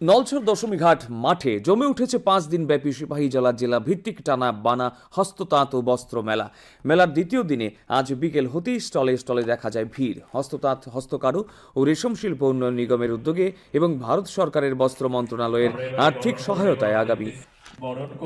নলছর দশমী ঘাট মাঠে জমে উঠেছে পাঁচ দিন ব্যাপী সিপাহী জেলা জেলা ভিত্তিক টানা বানা হস্ততাঁত ও বস্ত্র মেলা। মেলার দ্বিতীয় দিনে আজ বিকেল হতেই স্টলে স্টলে দেখা যায় ভিড়। হস্ততাঁত, হস্তকারু ও রেশম শিল্প উন্নয়ন নিগমের উদ্যোগে এবং ভারত সরকারের বস্ত্র মন্ত্রণালয়ের আর্থিক সহায়তায় আগামী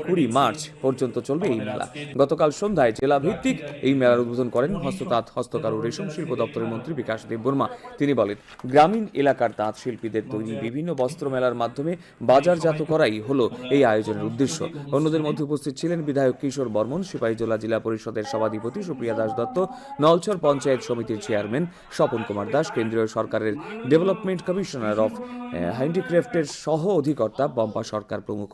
কুড়ি মার্চ পর্যন্ত চলবে এই মেলা। গতকাল সন্ধ্যায় জেলা ভিত্তিক এই মেলার উদ্বোধন করেন হস্ততাঁত হস্তকার ও রেশম শিল্প দপ্তরের মন্ত্রী বিকাশ দেব বর্মা। তিনি বলেন গ্রামীণ এলাকার তাঁত শিল্পীদের তৈরি বিভিন্ন বস্ত্র মেলার মাধ্যমে বাজারজাত করাই হলো এই আয়োজনের উদ্দেশ্য। অন্যদের মধ্যে উপস্থিত ছিলেন বিধায়ক কিশোর বর্মন সিপাহীজলা জেলা পরিষদের সভাধিপতি সুপ্রিয়া দাস দত্ত নলছর পঞ্চায়েত সমিতির চেয়ারম্যান স্বপন কুমার দাস কেন্দ্রীয় সরকারের ডেভেলপমেন্ট কমিশনার অফ হ্যান্ডিক্রাফটের সহ অধিকর্তা বম্পা সরকার প্রমুখ।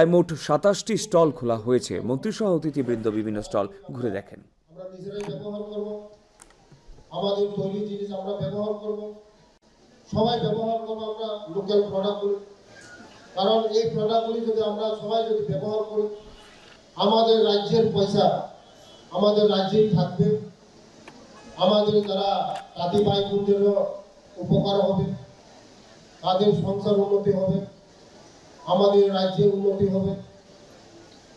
মেলায় মোট সাতাশটি স্টল খোলা হয়েছে। মন্ত্রীসহ অতিথিবৃন্দ বিভিন্ন স্টল ঘুরে দেখেন। আমরা নিজেরাই ব্যবহার করব। আমাদের তৈরি জিনিস আমরা ব্যবহার করব। সবাই ব্যবহার করব আমরা লোকাল প্রোডাক্টগুলি কারণ এই প্রোডাক্টগুলি যদি আমরা সবাই যদি ব্যবহার করি, আমাদের রাজ্যের পয়সা আমাদের রাজ্যেই থাকবে। আমাদের যারা দাদি ভাই উপকার হবে, তাদের সংসার উন্নতি হবে। আমাদের রাজ্যে উন্নতি হবে।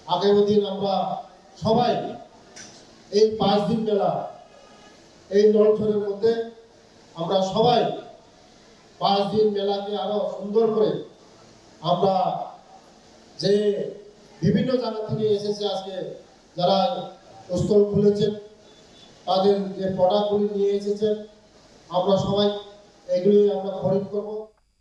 আগামী দিন আমরা সবাই এই পাঁচ দিন মেলা এই নলছরের মধ্যে আমরা সবাই পাঁচ দিন মেলাকে আরও সুন্দর করে আমরা যে বিভিন্ন জায়গা থেকে এসেছে আজকে, যারা স্টল খুলেছেন, তাদের যে প্রোডাক্টগুলি নিয়ে এসেছেন, আমরা সবাই এগুলি আমরা খরিদ করব।